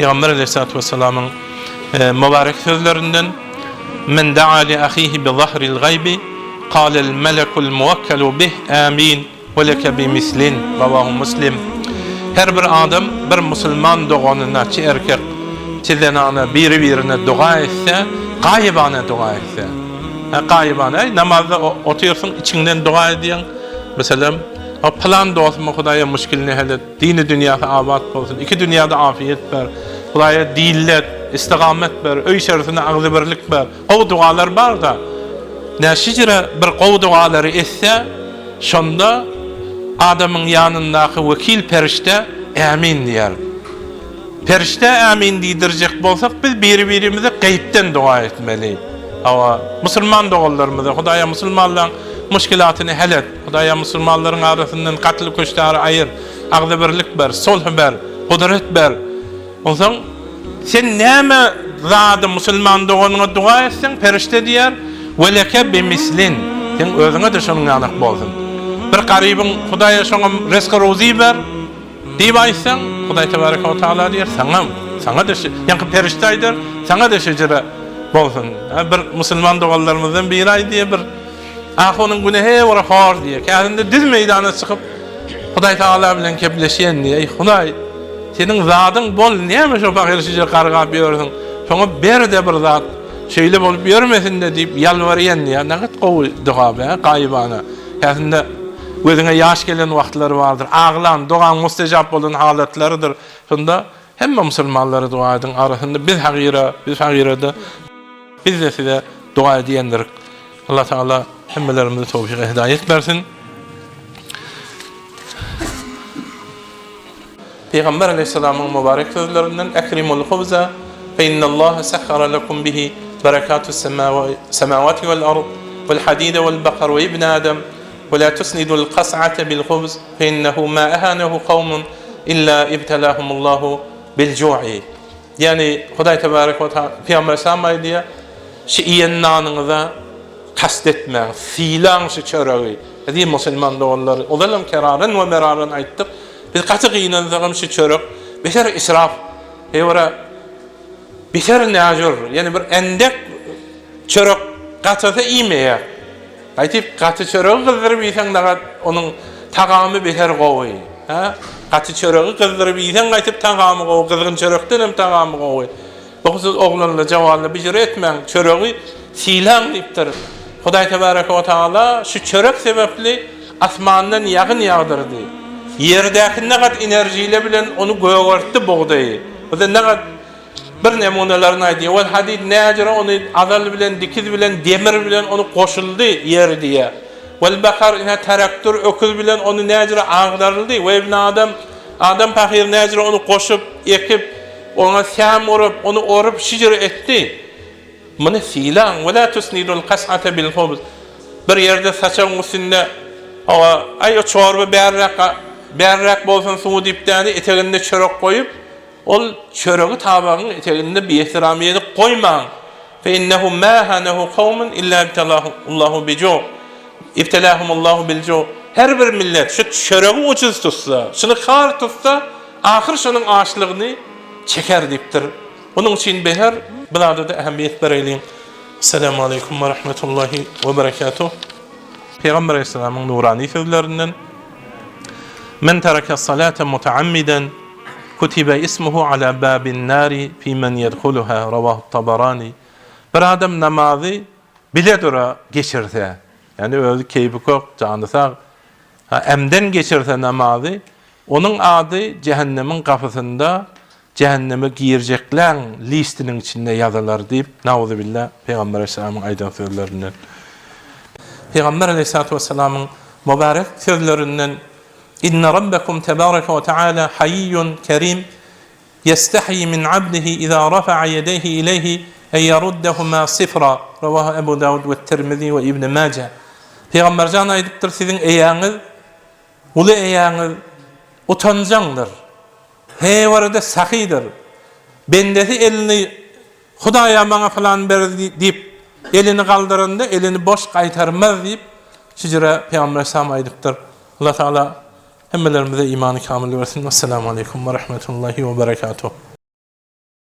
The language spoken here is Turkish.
Peygamber aleyhissalatu vesselam'ın e, mübarek sözlerinden men da'a li ahihi bi zahril gaybi qala el melekul muvakkelu bih amin ve leke bi mislin ravahu muslim her bir adam bir musulman doğanına çi erkek çizenana biri birine dua etse gaybana dua etse ha gaybana namazda oturuyorsun içinden dua ediyorsun mesela plan doğsun Hudaya müşkilini hele dini dünyası abat olsun. İki dünyada afiyet ver. Hudaya dillet istiqamet ver. Öy içerisinde ağzı birlik ver. O dualar var da Näşijire bir gow dualary etse şonda adamın yanındaky vekil perişte amin diýer. Perişte amin diýdirjek bolsak biz biri-birimize gaýpden dua etmeli. Awa musulman dogallarymyza Hudaýa musulmanlaryň müşkilatyny hel et. Hudaýa musulmanlaryň arasyndan gatly köşdäri aýyr. Agda birlik ber, sulh ber, kudret ber. Onsoň sen näme zady musulman doganyňa dua etsen perişte diýer, "Weleke bimislin." Sen özüňe de şonuň ýanyk bolsun. Bir garybyň Hudaýa şoňa rezki rozi ber. Diýip aýtsaň, Hudaý tebaraka we taala diýer, "Saňa, saňa da ýanky perişte aýdyr, saňa da şejere bolsun." Bir musulman dogallarymyzdan biri aýdy bir Ahonyň günehe we hor diýer. Käzinde düz meýdana çykyp Hudaý taala bilen kepleşýän diýer. "Ey Hudaý, senin zadyň bol näme şo fakir şejer gargap ýörüň? Şoňa ber de bir zat şeýle bolup ýörmesin de diýip ýalwarýan diýer. Nägat gowy dua be, gaýbana. Käzinde gözüne yaş gelen wagtlary bardyr. Aglan, dogan mustajab bolan halatlarydyr. Şonda hemme musulmanlary dua edin arasynda biz hagyra, biz hagyra biz de size dua ediyendir. Allah Teala hemmelerimize tawfik hidayet versin. Peygamber aleyhisselamın mübarek sözlerinden ekrimul hubza fe innallaha sahhara lekum bihi berekatü semavati vel ard vel hadide vel bakar ve ibn adam ve la tusnidul qas'ate bil hubz fe innehu ma ahanehu kavmun illa ibtelahumullahu bil ju'i yani Huday tebarek ve teala Peygamber aleyhisselam diye şu iyenanınıza kastetme, filan şu çöreği. Hadi musulman doğulları. Olalım keraren ve meraren aittik. Biz katı şu çörek. Beşer israf. Hevra beşer nacur. Yani bir endek çörek katısı imeye. Aytip katı çöreği kızdırıp yisen daga onun tagamı beşer gowy. Ha? Katı çöreği kızdırıp yisen aytip tagamı gowy. Kızgın çörekten hem tagamı gowy. Boksuz oğlanla cavanla bir etmen çöreği silan diptir. Hudaý tebaraka we taala şu çörek sebepli asmandan ýagyn ýagdyrdy. Yerdäki nägat enerjiyle bilen onu göğörtdi buğdaýy. O da nägat bir nemunelerini aýdy. Wal hadid näjere onu azal bilen, dikiz bilen, demir bilen onu goşuldy yer diýe. Wal bakar ina traktor öküz bilen onu näjere agdaryldy. We ibn adam adam pahir näjere onu goşup, ekip, ona sam orup, onu orup şijer etdi. Bil khubz. Bir yerde saçan üstünde hava ay o çorba berrak berrak bolsun suwu dipdani eteginde çörek koyup ol çöreği tabağın eteginde bir ihtiramiyeti koyman. Fe innehu ma hanahu kavmun illa ibtalahu Allahu bi ju. İbtelahum Allahu bil ju. Her bir millet şu çöreği ucuz tutsa, şunu kar tutsa, ahir şunun açlığını çeker diptir. Onun için beher Burada da ehemmiyet bereyleyin. Selamun Aleyküm ve Rahmetullahi ve Berekatuhu. Peygamber Aleyhisselam'ın nurani sözlerinden Men tereke salate mutaammiden kutibe ismuhu ala babin nari fi men yedhuluha ravahu tabarani Bir adam namazı bile dura geçirse yani özü keyfi kok ha, emden geçirse namazı onun adı cehennemin kapısında cehenneme girecekler listinin içinde yazılar deyip nauzu billah Peygamber Aleyhisselam'ın aydan sözlerinden. Peygamber Aleyhisselatü Vesselam'ın mübarek sözlerinden İnne Rabbekum tebareke ve teala hayyun kerim yestahi min abdihi iza rafa'a yedeyhi ileyhi en yaruddehuma sifra ravahu Ebu Davud ve Tirmizi ve İbn Majah. Peygamber can aydıktır sizin eyanız ulu eyanız utancandır. He varada sahidir. Bendesi elini Hudaýa bana falan berdi diýip elini kaldırında elini boş kaytarmaz deyip şicre Peygamber Sam aydıktır. Allah Teala hemmelerimize imanı kamil versin. Vesselamu aleyküm ve rahmetullahi ve berekatuhu.